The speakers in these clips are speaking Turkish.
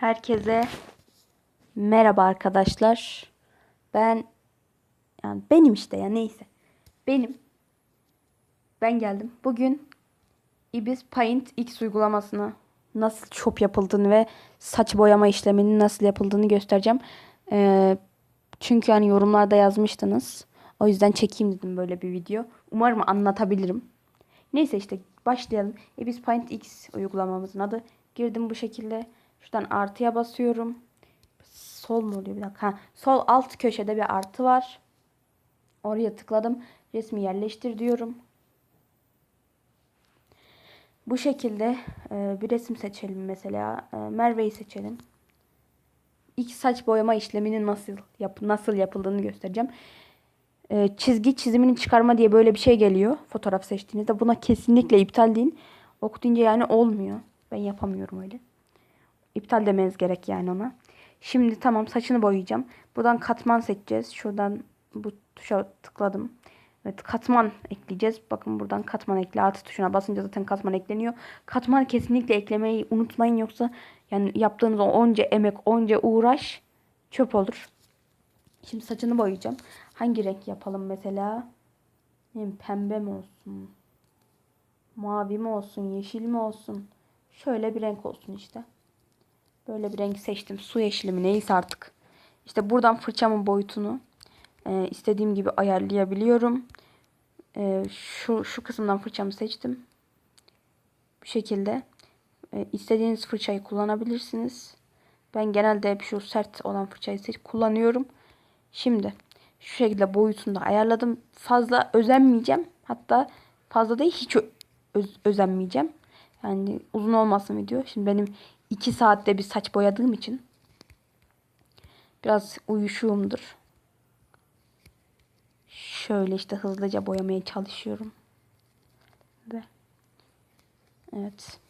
Herkese merhaba arkadaşlar. Ben yani benim işte ya neyse. Benim ben geldim. Bugün Ibis Paint X uygulamasını nasıl çop yapıldığını ve saç boyama işleminin nasıl yapıldığını göstereceğim. Ee, çünkü hani yorumlarda yazmıştınız. O yüzden çekeyim dedim böyle bir video. Umarım anlatabilirim. Neyse işte başlayalım. Ibis Paint X uygulamamızın adı. Girdim bu şekilde. Şuradan artıya basıyorum. Sol mu oluyor bir dakika? Ha, sol alt köşede bir artı var. Oraya tıkladım. Resmi yerleştir diyorum. Bu şekilde e, bir resim seçelim mesela. E, Merve'yi seçelim. İlk saç boyama işleminin nasıl yap nasıl yapıldığını göstereceğim. E, çizgi çizimini çıkarma diye böyle bir şey geliyor fotoğraf seçtiğinizde. Buna kesinlikle iptal deyin. Okutunca yani olmuyor. Ben yapamıyorum öyle. İptal demeniz gerek yani ona. Şimdi tamam saçını boyayacağım. Buradan katman seçeceğiz. Şuradan bu tuşa tıkladım. Evet katman ekleyeceğiz. Bakın buradan katman ekle artı tuşuna basınca zaten katman ekleniyor. Katman kesinlikle eklemeyi unutmayın yoksa yani yaptığınız o onca emek, onca uğraş çöp olur. Şimdi saçını boyayacağım. Hangi renk yapalım mesela? Pembe mi olsun? Mavi mi olsun? Yeşil mi olsun? Şöyle bir renk olsun işte. Böyle bir renk seçtim. Su yeşili mi neyse artık. İşte buradan fırçamın boyutunu e, istediğim gibi ayarlayabiliyorum. E, şu, şu kısımdan fırçamı seçtim. Bu şekilde. E, istediğiniz fırçayı kullanabilirsiniz. Ben genelde hep şu sert olan fırçayı seç kullanıyorum. Şimdi şu şekilde boyutunu da ayarladım. Fazla özenmeyeceğim. Hatta fazla değil hiç öz özenmeyeceğim. Yani uzun olmasın video. Şimdi benim 2 saatte bir saç boyadığım için biraz uyuşuğumdur. Şöyle işte hızlıca boyamaya çalışıyorum. Ve evet.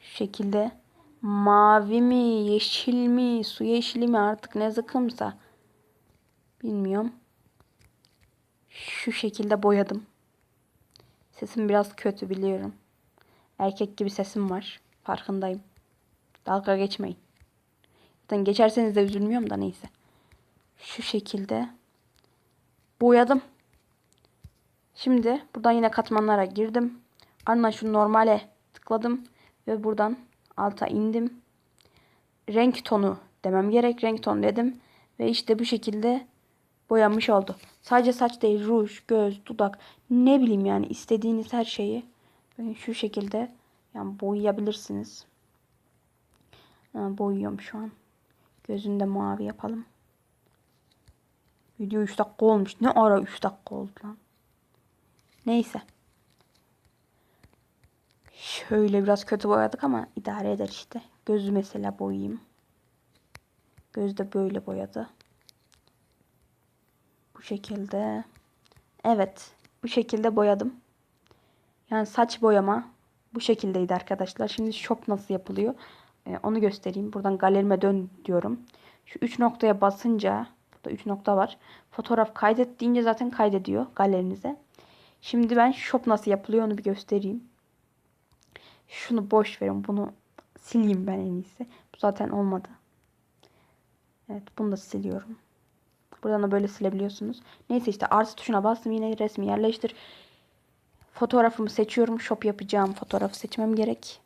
Şu şekilde mavi mi, yeşil mi, su yeşili mi artık ne zıkımsa bilmiyorum. Şu şekilde boyadım. Sesim biraz kötü biliyorum. Erkek gibi sesim var. Farkındayım. Dalga geçmeyin. Zaten geçerseniz de üzülmüyorum da neyse. Şu şekilde boyadım. Şimdi buradan yine katmanlara girdim. Ardından şu normale tıkladım. Ve buradan alta indim. Renk tonu demem gerek. Renk tonu dedim. Ve işte bu şekilde boyanmış oldu. Sadece saç değil, ruj, göz, dudak ne bileyim yani istediğiniz her şeyi şu şekilde yani boyayabilirsiniz. Ha, boyuyorum şu an. Gözünü de mavi yapalım. Video 3 dakika olmuş. Ne ara 3 dakika oldu lan. Neyse. Şöyle biraz kötü boyadık ama idare eder işte. Gözü mesela boyayayım. Göz de böyle boyadı. Bu şekilde. Evet. Bu şekilde boyadım. Yani saç boyama bu şekildeydi arkadaşlar. Şimdi shop nasıl yapılıyor? Ee, onu göstereyim. Buradan galerime dön diyorum. Şu 3 noktaya basınca burada 3 nokta var. Fotoğraf kaydet deyince zaten kaydediyor galerinize. Şimdi ben shop nasıl yapılıyor onu bir göstereyim. Şunu boş verin. Bunu sileyim ben en iyisi. Bu zaten olmadı. Evet bunu da siliyorum. Buradan da böyle silebiliyorsunuz. Neyse işte artı tuşuna bastım. Yine resmi yerleştir. Fotoğrafımı seçiyorum. Shop yapacağım fotoğrafı seçmem gerek.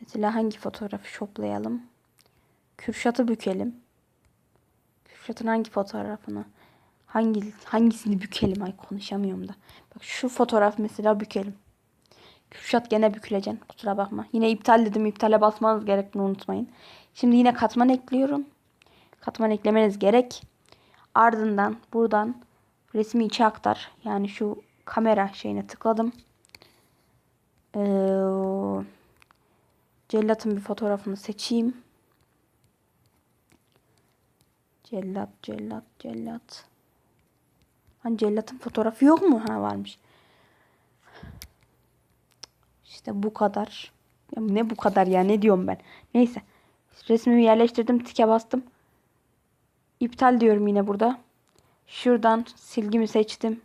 Mesela hangi fotoğrafı shoplayalım? Kürşat'ı bükelim. Kürşat'ın hangi fotoğrafını? Hangi hangisini bükelim? Ay konuşamıyorum da. Bak şu fotoğraf mesela bükelim. Kürşat gene büküleceksin. Kusura bakma. Yine iptal dedim. İptale basmanız gerek. Bunu unutmayın. Şimdi yine katman ekliyorum. Katman eklemeniz gerek. Ardından buradan resmi içe aktar. Yani şu kamera şeyine tıkladım. Ee, cellatın bir fotoğrafını seçeyim. Cellat, cellat, cellat. Hani cellatın fotoğrafı yok mu? Ha varmış. İşte bu kadar. Ya ne bu kadar ya ne diyorum ben. Neyse. Resmimi yerleştirdim. Tike bastım. İptal diyorum yine burada. Şuradan silgimi seçtim.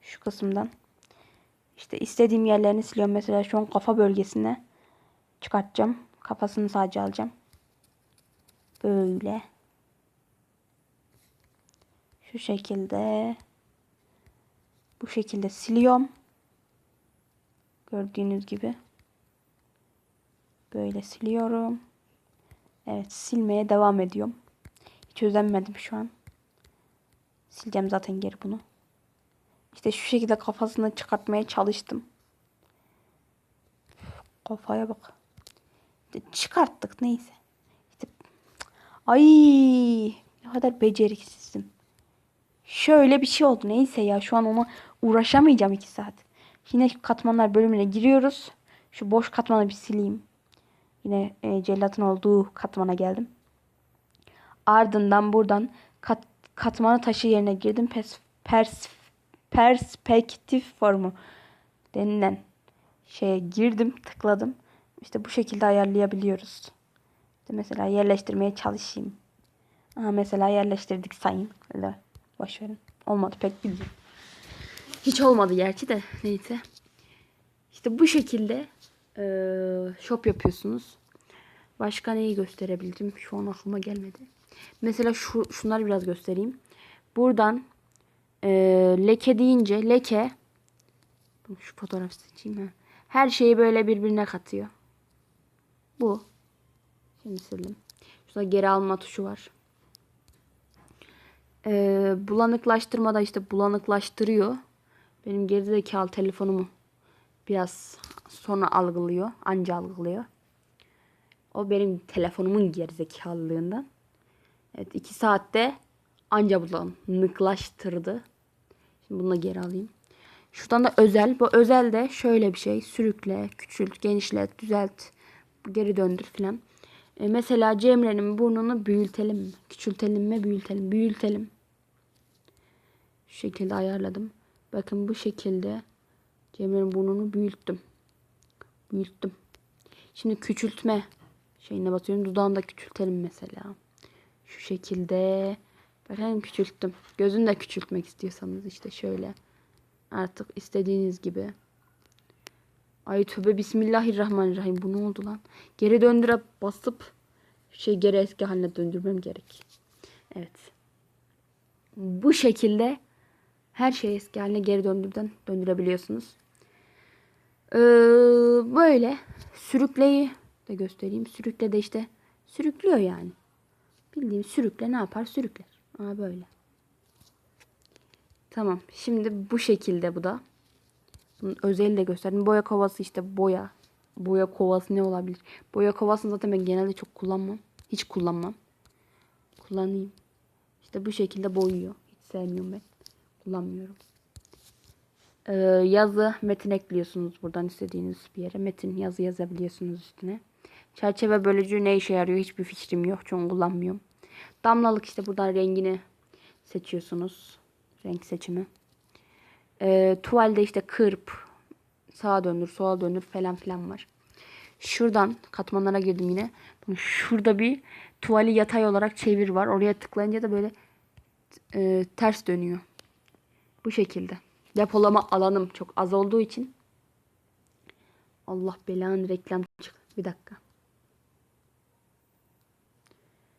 Şu kısımdan. İşte istediğim yerlerini siliyorum. Mesela şu an kafa bölgesine çıkartacağım. Kafasını sadece alacağım. Böyle. Şu şekilde. Bu şekilde siliyorum. Gördüğünüz gibi. Böyle siliyorum. Evet silmeye devam ediyorum. Hiç özenmedim şu an. Sileceğim zaten geri bunu. İşte şu şekilde kafasını çıkartmaya çalıştım. Kafaya bak. İşte çıkarttık neyse. İşte ay ne kadar beceriksizim. Şöyle bir şey oldu. Neyse ya şu an ona uğraşamayacağım iki saat. Yine katmanlar bölümüne giriyoruz. Şu boş katmanı bir sileyim. Yine e, cellatın olduğu katmana geldim. Ardından buradan kat, katmanı taşı yerine girdim. Pers, pers, perspektif formu denilen şeye girdim, tıkladım. İşte bu şekilde ayarlayabiliyoruz. İşte mesela yerleştirmeye çalışayım. Aha mesela yerleştirdik sayın. Öyle boş. Olmadı pek bilmiyorum. Hiç olmadı gerçi de neyse. İşte bu şekilde eee shop yapıyorsunuz. Başka neyi gösterebildim? Şu an aklıma gelmedi. Mesela şu şunları biraz göstereyim. Buradan eee, leke deyince leke şu fotoğraf seçeyim ha. Her şeyi böyle birbirine katıyor. Bu. Şimdi sildim. Şurada geri alma tuşu var. Ee, bulanıklaştırma işte bulanıklaştırıyor. Benim gerizekalı telefonumu biraz sonra algılıyor. Anca algılıyor. O benim telefonumun gerizekalılığından. Evet iki saatte anca bulanıklaştırdı. Şimdi bunu da geri alayım. Şuradan da özel. Bu özel de şöyle bir şey. Sürükle, küçült, genişlet, düzelt, geri döndür filan. E, mesela Cemre'nin burnunu büyütelim mi? Küçültelim mi? Büyütelim. Büyütelim. Şu şekilde ayarladım. Bakın bu şekilde Cemre'nin burnunu büyüttüm. Büyüttüm. Şimdi küçültme şeyine basıyorum. Dudağını da küçültelim mesela. Şu şekilde. Bakın küçülttüm. Gözünü de küçültmek istiyorsanız işte şöyle. Artık istediğiniz gibi. Ay tövbe bismillahirrahmanirrahim. Bu ne oldu lan? Geri döndüre basıp şey geri eski haline döndürmem gerek. Evet. Bu şekilde her şeyi eski haline geri döndürden döndürebiliyorsunuz. Ee, böyle sürükleyi de göstereyim. Sürükle de işte sürüklüyor yani. Bildiğim sürükle ne yapar? Sürükler. Aa böyle. Tamam. Şimdi bu şekilde bu da. Bunun özelini de gösterdim. Boya kovası işte boya. Boya kovası ne olabilir? Boya kovasını zaten ben genelde çok kullanmam. Hiç kullanmam. Kullanayım. İşte bu şekilde boyuyor. Hiç sevmiyorum ben. Kullanmıyorum. Ee, yazı metin ekliyorsunuz buradan istediğiniz bir yere. Metin yazı yazabiliyorsunuz üstüne. Çerçeve bölücü ne işe yarıyor hiçbir fikrim yok. Çok kullanmıyorum. Damlalık işte buradan rengini seçiyorsunuz. Renk seçimi. Ee, tuvalde işte kırp, sağa döndür, sola döndür falan filan var. Şuradan katmanlara girdim yine. Şurada bir tuvali yatay olarak çevir var. Oraya tıklayınca da böyle e, ters dönüyor. Bu şekilde. Depolama alanım çok az olduğu için. Allah belanı reklam çık. Bir dakika.